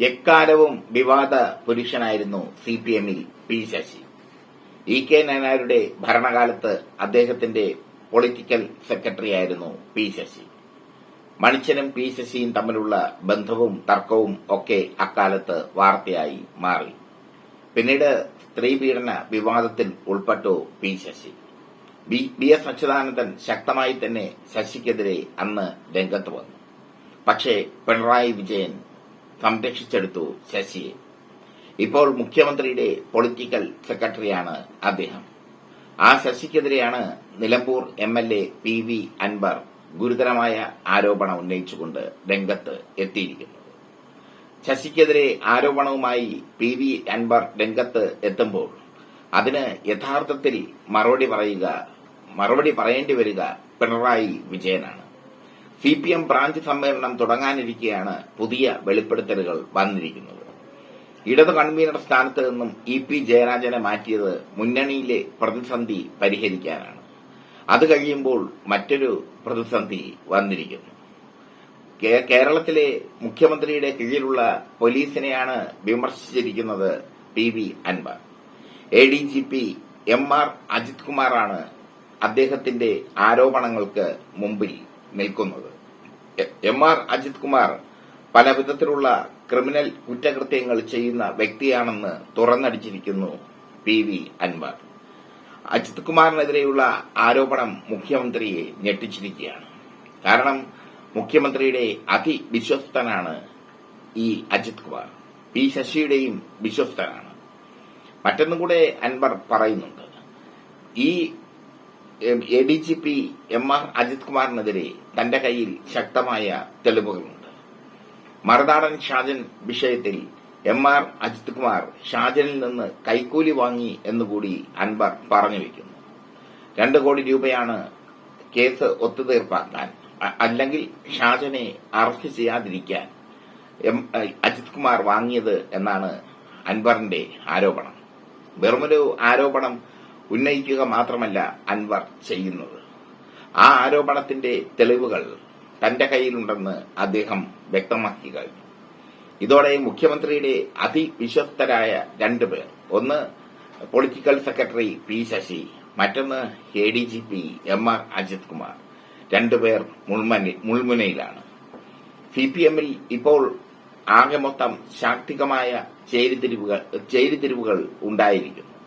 എക്കാലവും വിവാദ പുരുഷനായിരുന്നു സി പി എമ്മിൽ പി ശശി. ഇ കെ നായനാരുടെ ഭരണകാലത്ത് അദ്ദേഹത്തിന്റെ പൊളിറ്റിക്കൽ സെക്രട്ടറി ആയിരുന്നു പി ശശി. മണിച്ചനും പി ശശിയും തമ്മിലുള്ള ബന്ധവും തർക്കവും ഒക്കെ അക്കാലത്ത് വാർത്തയായി മാറി. പിന്നീട് സ്ത്രീപീഡന വിവാദത്തിൽ ഉൾപ്പെട്ടു പി ശശി. ബി ബി എസ് അച്യുതാനന്ദൻ ശക്തമായി തന്നെ ശശിക്കെതിരെ അന്ന് രംഗത്ത് വന്നു. പക്ഷേ പിണറായി വിജയൻ സംരക്ഷിച്ചെടുത്തു ശശിയെ ഇപ്പോൾ മുഖ്യമന്ത്രിയുടെ പൊളിറ്റിക്കൽ സെക്രട്ടറിയാണ് അദ്ദേഹം. ആ ശശിക്കെതിരെയാണ് Nilambur M L A P V Anvar ഗുരുതരമായ ആരോപണം ഉന്നയിച്ചുകൊണ്ട് രംഗത്ത് എത്തിയിരിക്കുന്നത്. ശശിക്കെതിരെ ആരോപണവുമായി പി വി അൻവർ രംഗത്ത് എത്തുമ്പോൾ അതിന് യഥാർത്ഥത്തിൽ മറുപടി പറയുക മറുപടി പറയേണ്ടി വരിക പിണറായി വിജയനാണ്. സി പി എം ബ്രാഞ്ച് സമ്മേളനം തുടങ്ങാനിരിക്കെയാണ് പുതിയ വെളിപ്പെടുത്തലുകൾ വന്നിരിക്കുന്നത്. ഇടതു കൺവീനർ സ്ഥാനത്ത് നിന്നും ഇ പി ജയരാജനെ മാറ്റിയത് മുന്നണിയിലെ പ്രതിസന്ധി പരിഹരിക്കാനാണ്. അത് കഴിയുമ്പോൾ മറ്റൊരു പ്രതിസന്ധി വന്നിരിക്കുന്നു. കേരളത്തിലെ മുഖ്യമന്ത്രിയുടെ കീഴിലുള്ള പോലീസിനെയാണ് വിമർശിച്ചിരിക്കുന്നത് P V Anvar. A D G P M R Ajith കുമാറാണ് അദ്ദേഹത്തിന്റെ ആരോപണങ്ങൾക്ക് മുമ്പിൽ നിൽക്കുന്നത്. എ- ആർ അജിത് കുമാർ പല വിധത്തിലുള്ള ക്രിമിനൽ കുറ്റകൃത്യങ്ങൾ ചെയ്യുന്ന വ്യക്തിയാണെന്ന് തുറന്നടിച്ചിരിക്കുന്നു പി വി അൻവർ. അജിത് കുമാറിനെതിരെയുള്ള ആരോപണം മുഖ്യമന്ത്രിയെ ഞെട്ടിച്ചിരിക്കുകയാണ്. കാരണം മുഖ്യമന്ത്രിയുടെ അതിവിശ്വസ്തനാണ് ഈ അജിത് കുമാർ. പി ശശിയുടെയും വിശ്വസ്തനാണ്. മറ്റൊന്നും കൂടെ അൻവർ പറയുന്നുണ്ട്. ഈ A D G P M R Ajith കുമാറിനെതിരെ തന്റെ കയ്യിൽ ശക്തമായ തെളിവുകളുണ്ട്. മറുനാടൻ ഷാജൻ വിഷയത്തിൽ എം ആർ അജിത് കുമാർ ഷാജനിൽ നിന്ന് കൈക്കൂലി വാങ്ങി എന്നുകൂടി അൻവർ പറഞ്ഞു വയ്ക്കുന്നു രണ്ട് കോടി രൂപയാണ് കേസ് ഒത്തുതീർപ്പാക്കാൻ അല്ലെങ്കിൽ ഷാജനെ അറസ്റ്റ് ചെയ്യാതിരിക്കാൻ അജിത് കുമാർ വാങ്ങിയത് എന്നാണ് അൻവറിന്റെ ആരോപണം. വെറുമൊരു ആരോപണം ഉന്നയിക്കുക മാത്രമല്ല അൻവർ ചെയ്യുന്നത്. ആ ആരോപണത്തിന്റെ തെളിവുകൾ തന്റെ കയ്യിലുണ്ടെന്ന് അദ്ദേഹം വ്യക്തമാക്കി കഴിഞ്ഞു. ഇതോടെ മുഖ്യമന്ത്രിയുടെ അതിവിശ്വസ്തരായ രണ്ടുപേർ ഒന്ന് പൊളിറ്റിക്കൽ സെക്രട്ടറി പി ശശി മറ്റൊന്ന് A D G P M R Ajith Kumar. രണ്ടുപേർ മുൾമനി- മുൾമുനയിലാണ്. സി പി എമ്മിൽ ഇപ്പോൾ ആകെ മൊത്തം ശാക്തികമായ ചേരിതിരിവുകൾ ചേരിതിരിവുകൾ ഉണ്ടായിരിക്കുന്നു.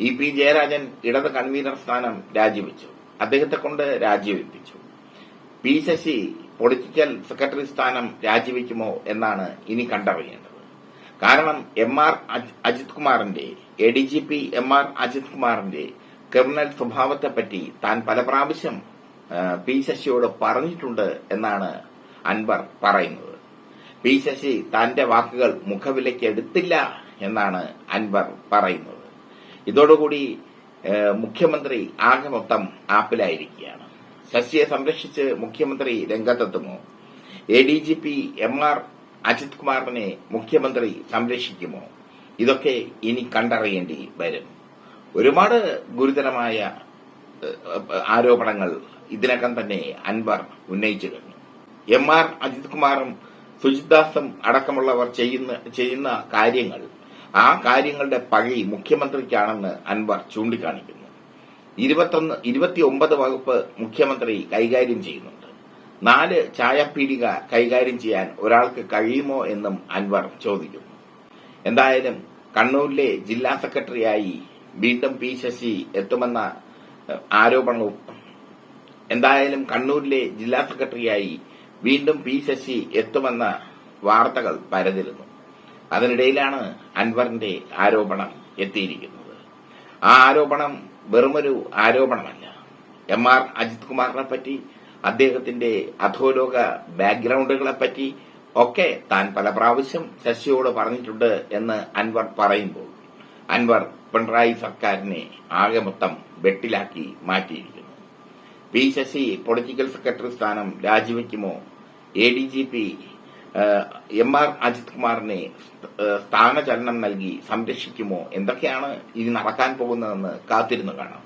ഇ പി ജയരാജൻ ഇടത് കൺവീനർ സ്ഥാനം രാജിവെച്ചു. അദ്ദേഹത്തെ കൊണ്ട് രാജിവെപ്പിച്ചു. പി ശശി പൊളിറ്റിക്കൽ സെക്രട്ടറി സ്ഥാനം രാജിവെക്കുമോ എന്നാണ് ഇനി കണ്ടറിയേണ്ടത്. കാരണം എം ആർ അജിത് കുമാറിന്റെ A D G P M R Ajith കുമാറിന്റെ ക്രിമിനൽ സ്വഭാവത്തെപ്പറ്റി താൻ പല പ്രാവശ്യം പി ശശിയോട് പറഞ്ഞിട്ടുണ്ട് എന്നാണ് അൻവർ പറയുന്നത്. പി ശശി തന്റെ വാക്കുകൾ മുഖവിലയ്ക്ക് എടുത്തില്ല എന്നാണ് അൻവർ പറയുന്നത്. ഇതോടുകൂടി മുഖ്യമന്ത്രി ആകെ മൊത്തം ആപ്പിലായിരിക്കുകയാണ്. ശശിയെ സംരക്ഷിച്ച് മുഖ്യമന്ത്രി രംഗത്തെത്തുമോ? A D G P M R Ajith കുമാറിനെ മുഖ്യമന്ത്രി സംരക്ഷിക്കുമോ? ഇതൊക്കെ ഇനി കണ്ടറിയേണ്ടി വരും. ഒരുപാട് ഗുരുതരമായ ആരോപണങ്ങൾ ഇതിനകം തന്നെ അൻവർ ഉന്നയിച്ചു കഴിഞ്ഞു. എം ആർ അജിത് കുമാറും സുജിത് ദാസും അടക്കമുള്ളവർ ചെയ്യുന്ന കാര്യങ്ങൾ ആ കാര്യങ്ങളുടെ പഴി മുഖ്യമന്ത്രിക്കാണെന്ന് അൻവർ ചൂണ്ടിക്കാണിക്കുന്നു. ഇരുപത്തൊന്ന് ഇരുപത്തിയൊമ്പത് വകുപ്പ് മുഖ്യമന്ത്രി കൈകാര്യം ചെയ്യുന്നുണ്ട്. നാല് ചായപ്പീടിക കൈകാര്യം ചെയ്യാൻ ഒരാൾക്ക് കഴിയുമോ എന്നും അൻവർ ചോദിക്കുന്നു. എന്തായാലും കണ്ണൂരിലെ ജില്ലാ സെക്രട്ടറിയായി വീണ്ടും പി ശശി എത്തുമെന്ന ആരോപണവും എന്തായാലും കണ്ണൂരിലെ ജില്ലാ സെക്രട്ടറിയായി വീണ്ടും പി ശശി എത്തുമെന്ന വാർത്തകൾ പരതിരുന്നു. അതിനിടയിലാണ് അൻവറിന്റെ ആരോപണം എത്തിയിരിക്കുന്നത്. ആ ആരോപണം വെറുമൊരു ആരോപണമല്ല. എം ആർ അജിത് കുമാറിനെ പറ്റി അദ്ദേഹത്തിന്റെ അധോലോക ബാക്ക്ഗ്രൗണ്ടുകളെ പറ്റി ഒക്കെ താൻ പല പ്രാവശ്യം ശശിയോട് പറഞ്ഞിട്ടുണ്ട് എന്ന് അൻവർ പറയുമ്പോൾ അൻവർ പിണറായി സർക്കാരിനെ ആകെ മൊത്തം വെട്ടിലാക്കി മാറ്റിയിരിക്കുന്നു. പി ശശി പൊളിറ്റിക്കൽ സെക്രട്ടറി സ്ഥാനം രാജിവെക്കുമോ? A D G P M R Ajith കുമാറിനെ സ്ഥാനചലനം നൽകി സംരക്ഷിക്കുമോ? എന്തൊക്കെയാണ് ഇനി നടക്കാൻ പോകുന്നതെന്ന് കാത്തിരുന്നു കാണാം.